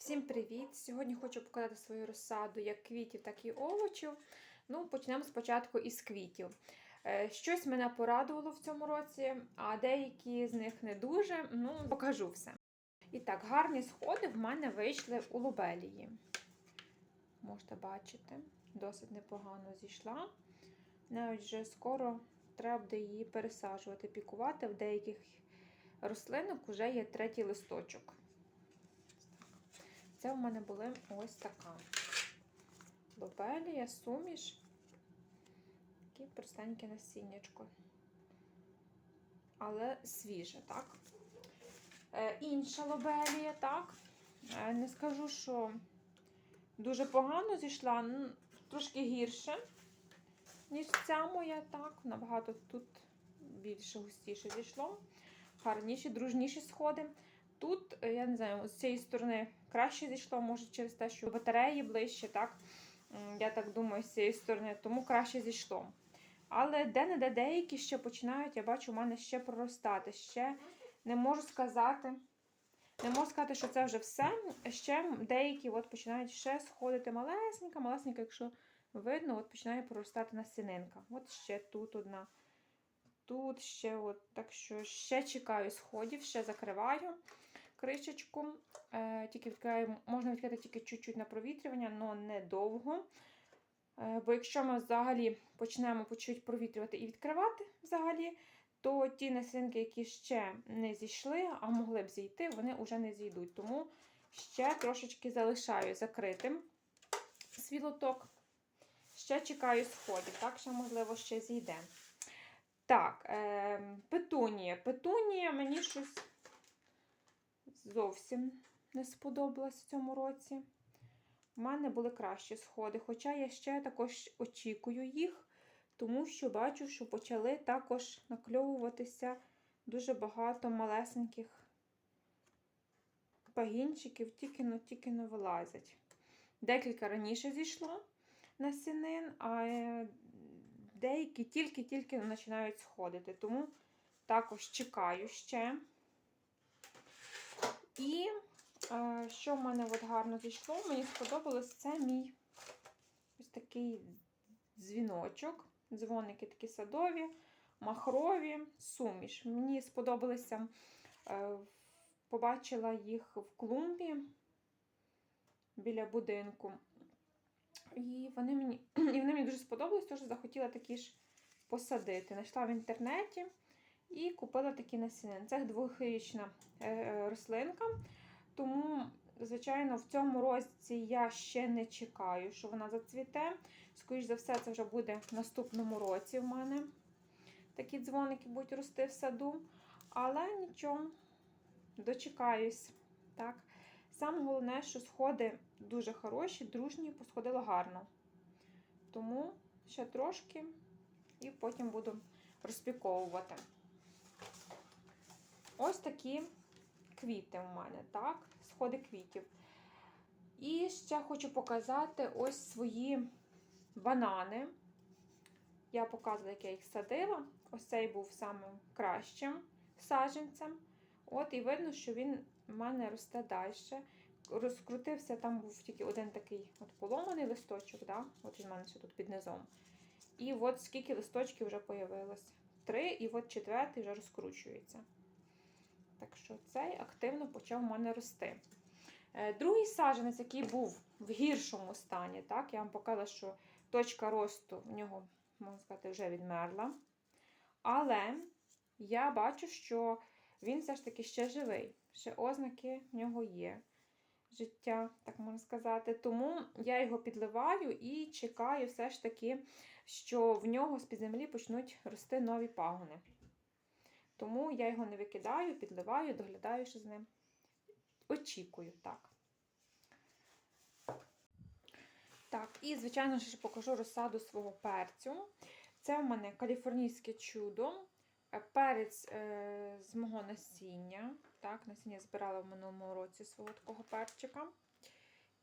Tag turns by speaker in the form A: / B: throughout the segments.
A: Всім привіт! Сьогодні хочу показати свою розсаду як квітів, так і овочів. Ну, почнемо спочатку із квітів. Е, Щось мене порадувало в цьому році, а деякі з них не дуже. Ну, покажу все. І так, гарні сходи в мене вийшли у лобелії. Можете бачити, досить непогано зійшла. Навіть вже скоро треба буде її пересаджувати, пікувати. В деяких рослинок вже є третій листочок. Це в мене були ось така лобелія, суміш. Таке простеньке насіннячко. Але свіже, так? Е, інша лобелія, так. Е, не скажу, що дуже погано зійшла, ну, трошки гірше, ніж ця моя, так. Набагато тут більше густіше зійшло. Гарніші, дружніші сходи. Тут, е, я не знаю, з цієї сторони краще зійшло, може через те, що батареї ближче, так? Я так думаю, з цієї сторони, тому краще зійшло. Але де-не-де деякі ще починають, я бачу, у мене ще проростати. Ще не можу сказати, не можу сказати, що це вже все. Ще деякі от починають ще сходити малесенька, малесенька, якщо видно, от починає проростати насінинка. От ще тут одна. Тут ще, от, так що ще чекаю сходів, ще закриваю кришечку. Е, тільки відкриваю, можна відкрити тільки чуть-чуть на провітрювання, але не довго. Е, бо якщо ми взагалі почнемо по чуть провітрювати і відкривати взагалі, то ті насінки, які ще не зійшли, а могли б зійти, вони вже не зійдуть. Тому ще трошечки залишаю закритим свій лоток. Ще чекаю сходів, так що, можливо, ще зійде. Так, е, петунія. Петунія мені щось зовсім не сподобалось в цьому році. У мене були кращі сходи, хоча я ще також очікую їх, тому що бачу, що почали також накльовуватися дуже багато малесеньких пагінчиків, тільки-но тільки вилазять. Декілька раніше зійшло насінин, а е, деякі тільки-тільки починають сходити. Тому також чекаю ще. І е, що в мене от гарно зійшло, мені сподобалось це мій ось такий дзвіночок. Дзвоники такі садові, махрові, суміш. Мені сподобалися, е, побачила їх в клумбі біля будинку. І вони мені і вони мені дуже сподобались, тож захотіла такі ж посадити. Знайшла в інтернеті і купила такі насінин. Це двохрічна е, рослинка. Тому, звичайно, в цьому році я ще не чекаю, що вона зацвіте. Скоріше за все, це вже буде в наступному році в мене. Такі дзвоники будуть рости в саду. Але нічого, дочекаюсь. Так. Саме головне, що сходи дуже хороші, дружні, посходило гарно. Тому ще трошки і потім буду розпіковувати. Ось такі квіти в мене, так? Сходи квітів. І ще хочу показати ось свої банани. Я показувала, як я їх садила. Ось цей був самим кращим саджанцем. От, і видно, що він в мене росте далі. Розкрутився, там був тільки один такий от поломаний листочок, да? от він в мене ще тут під низом. І от скільки листочків вже появилось. Три, і от четвертий вже розкручується. Так що цей активно почав у мене рости. Е, Другий саджанець, який був в гіршому стані, так, я вам показала, що точка росту в нього, можна сказати, вже відмерла. Але я бачу, що він все ж таки ще живий. Ще ознаки в нього є. Життя, так можна сказати. Тому я його підливаю і чекаю все ж таки, що в нього з-під землі почнуть рости нові пагони. Тому я його не викидаю, підливаю, доглядаю ще з ним. Очікую, так. Так, і, звичайно, ще покажу розсаду свого перцю. Це в мене каліфорнійське чудо. Перець е, з мого насіння. Так, насіння збирала в минулому році свого такого перчика.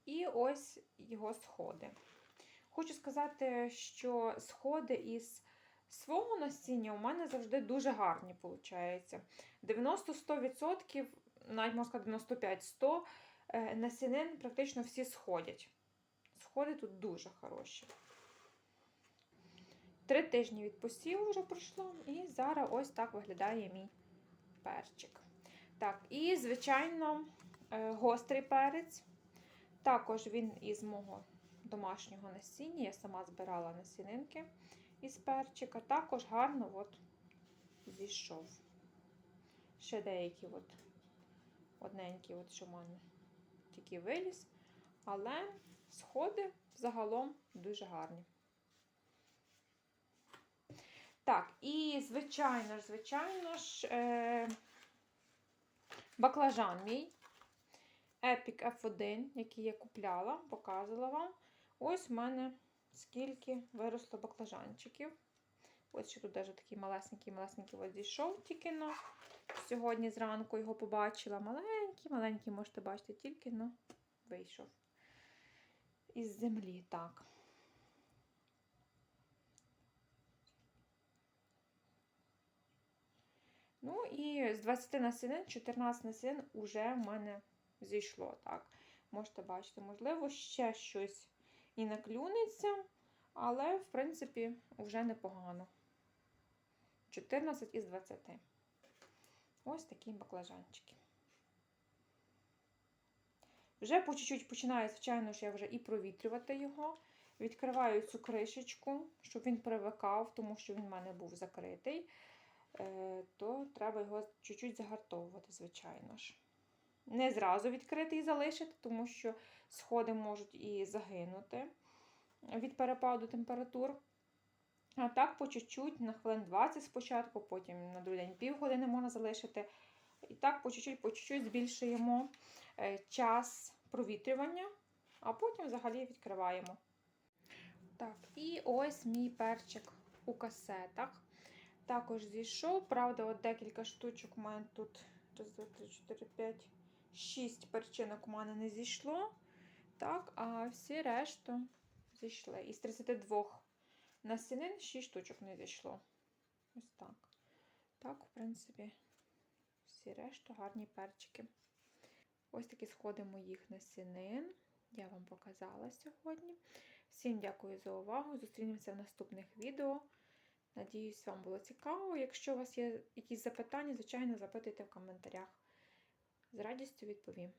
A: І ось його сходи. Хочу сказати, що сходи із свого насіння у мене завжди дуже гарні виходить. 90-100%, навіть можна сказати 95-100%. е, насінин практично всі сходять. Сходи тут дуже хороші. Три тижні від посіву вже пройшло, і зараз ось так виглядає мій перчик. Так, і, звичайно, е, гострий перець. Також він із мого домашнього насіння. Я сама збирала насінинки із перчика. Також гарно от зійшов. Ще деякі от одненькі, от, що в мене тільки виліз. Але сходи загалом дуже гарні. Так, і, звичайно ж, звичайно ж, е, баклажан мій. Epic F1, який я купляла, показувала вам. Ось в мене скільки виросло баклажанчиків. Ось ще тут навіть такий малесенький, малесенький ось зійшов тільки но. Сьогодні зранку його побачила. Маленький, маленький, можете бачити, тільки но вийшов із землі. Так. Ну і з 20 насінин, 14 насінин вже в мене зійшло. Так. Можете бачити, можливо, ще щось і наклюнеться, але, в принципі, вже непогано. 14 із 20. Ось такі баклажанчики. Вже по чуть-чуть починаю, звичайно ж, я вже і провітрювати його. Відкриваю цю кришечку, щоб він привикав, тому що він в мене був закритий, то треба його чуть-чуть загартовувати, звичайно ж. Не зразу відкрити і залишити, тому що сходи можуть і загинути від перепаду температур. А так, по чуть-чуть, на хвилин 20 спочатку, потім на другий день півгодини можна залишити. І так, по чуть-чуть, по чуть-чуть збільшуємо е, час провітрювання, а потім взагалі відкриваємо. Так, і ось мій перчик у касетах. Також зійшов. Правда, от декілька штучок у мене тут. Раз, два, три, чотири, п'ять, шість перчинок у мене не зійшло. Так, а всі решту зійшли. Із 32 насінин 6 штучок не зійшло. Ось так. Так, в принципі, всі решту гарні перчики. Ось такі сходи моїх насінин. Я вам показала сьогодні. Всім дякую за увагу. Зустрінемося в наступних відео. Надіюсь, вам було цікаво. Якщо у вас є якісь запитання, звичайно, запитуйте в коментарях. З радістю відповім.